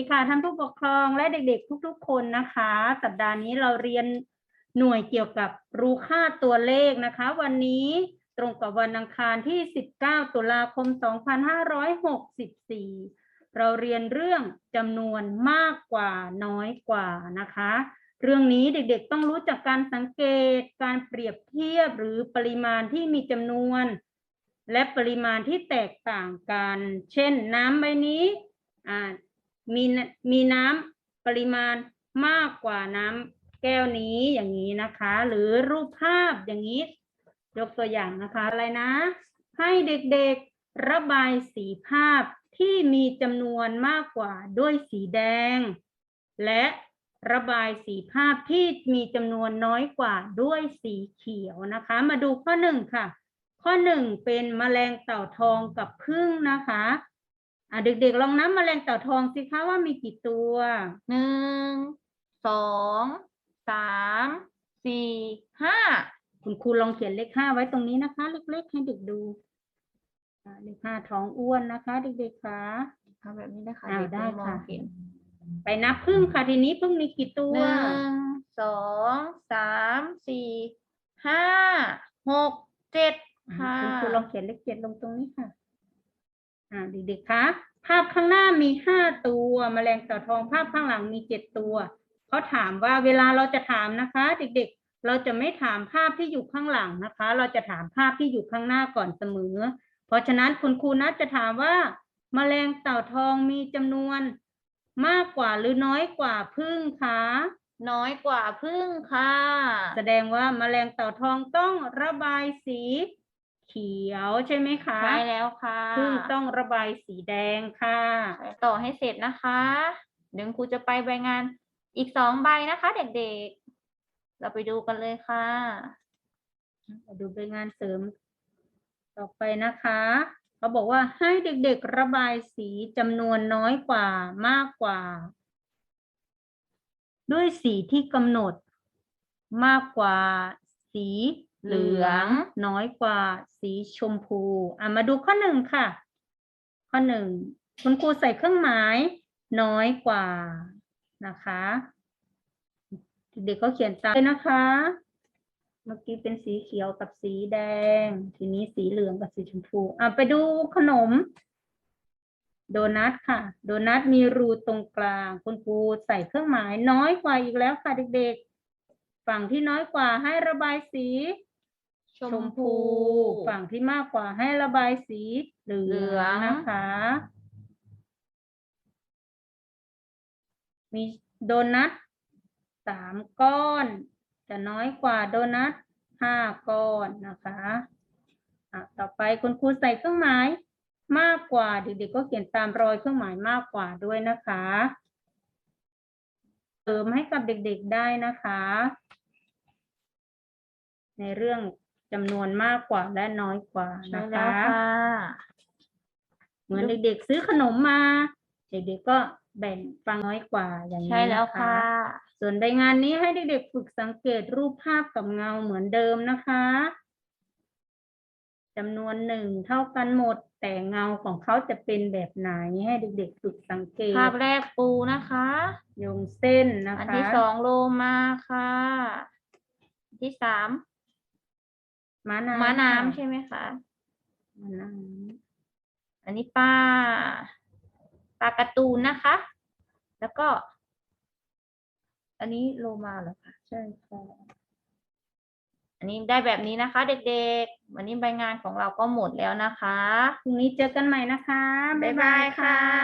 ดีค่ะท่านผู้ปกครองและเด็กๆ ทุกๆ คนนะคะ สัปดาห์นี้เราเรียนหน่วยเกี่ยวกับรู้ค่าตัวเลขนะคะ วันนี้ตรงกับวันอังคารที่ 19 ตุลาคม 2564 เราเรียนเรื่องจำนวนมากกว่าน้อยกว่านะคะ เรื่องนี้เด็กๆต้องรู้จักการสังเกตการเปรียบเทียบหรือปริมาณที่มีจำนวน และปริมาณที่แตกต่างกัน เช่นน้ำใบนี้อ่า มีมีน้ำปริมาณมากกว่าน้ำแก้วนี้อย่างนี้นะคะ หรือรูปภาพอย่างนี้ ยกตัวอย่างนะคะอะไรนะ ให้เด็กๆระบายสีภาพที่มีจำนวนมากกว่าด้วยสีแดง และระบายสีภาพที่มีจำนวนน้อยกว่าด้วยสีเขียวนะคะ มาดูข้อหนึ่งค่ะ ข้อหนึ่งเป็นแมลงเต่าทองกับผึ้งนะคะ อะเด็กๆลองนับแมลงเต่าทองสิคะว่ามีกี่ตัวหนึ่งสองสามสี่ห้าคุณครูลองเขียนเลขห้าไว้ตรงนี้นะคะ เล็กๆให้เด็กดูอะเลขห้าท้องอ้วนนะคะ เด็กๆคะทำแบบนี้นะคะอ่าเด็กๆได้มองค่ะเห็นไปนับผึ้งค่ะทีนี้ผึ้งมีกี่ตัหวนึ่งสองสามสี่ห้าหกเจ็ดอะค่ะคุณครูลองเขียนเลขเจ็ดลงตรงนี้ค่ะ อ่าเด็กๆคะภาพข้างหน้ามีห้าตัวแมลงเต่าทองภาพข้างหลังมีเจ็ดตัวเขาถามว่าเวลาเราจะถามนะคะ เด็กๆ เราจะไม่ถามภาพที่อยู่ข้างหลังนะคะ เราจะถามภาพที่อยู่ข้างหน้าก่อนเสมอ เพราะฉะนั้นคุณครูนัทจะถามว่าแมลงเต่าทองมีจำนวน มากกว่าหรือน้อยกว่าผึ้งคะน้อยกว่าพึ่งค่ะ แสดงว่าแมลงเต่าทองต้องระบายสี เขียวใช่ไหมคะใช่แล้วค่ะพึ่งต้องระบายสีแดงค่ะไปต่อให้เสร็จนะคะเดี๋ยวครูจะไปใบงานอีกสองใบนะคะ เด็กๆ เราไปดูกันเลยค่ะมาดูเป็นงานเสริม ต่อไปนะคะเขาบอกว่าให้เด็กๆระบายสีจำนวนน้อยกว่ามากกว่า ด้วยสีที่กำหนดมากกว่าสี เหลืองน้อยกว่าสีชมพูอะมาดูข้อหนึ่งค่ะ ข้อหนึ่งคุณครูใส่เครื่องหมาย น้อยกว่านะคะเด็กๆก็เขียนตามเลยนะคะ เมื่อกี้เป็นสีเขียวกับสีแดง ทีนี้สีเหลืองกับสีชมพูอะไปดูขนม โดนัทค่ะ โดนัทมีรูตรงกลาง คุณครูใส่เครื่องหมายน้อยกว่าอีกแล้วค่ะเด็กๆ ฝั่งที่น้อยกว่าให้ระบายสี ชมพู ฝั่งที่มากกว่าให้ระบายสีเหลืเหลือองงนะคะ มีโดนัทสามก้อน จะน้อยกว่าโดนัทห้าก้อนนะคะอะต่อไปคุณครูใส่เครื่องหมายมากกว่าเด็กๆก็เขียนตามรอยเครื่องหมายมากกว่าด้วยนะคะเติมให้กับเด็กๆได้นะคะ ในเรื่อง จำนวนมากกว่าและน้อยกว่าใช่นะแล้วคะค่ะเหมือนเด็กๆ ซื้อขนมมา เด็กๆก็แบ่งฟังน้อยกว่าอย่างนี้ใช่แล้วนค่ะส่วนใบงานนี้ให้เด็กๆฝึกสังเกตรูปภาพกับเงาเหมือนเดิมนะคะจำนวนหนึ่งเท่ากันหมด แต่เงาของเขาจะเป็นแบบไหนให้เด็กๆฝึกสังเกตภาพแรกปูนะคะ โยงเส้นนะอันคะที่สองโลมาค่ะ อันที่สาม ม้าน้ำม้าน้ำค่ะใช่ไหมคะม้าน้อันนี้ปลาปลาการ์ตูนนะคะ แล้วก็ อันนี้โลมาเหรอคะำใช่ค่ะอันนี้ได้แบบนี้นะคะ เด็กๆ วันนี้ใบงานของเราก็หมดแล้วนะคะพรุ่งนี้เจอกันใหม่นะคะ บ๊ายบายค่ะ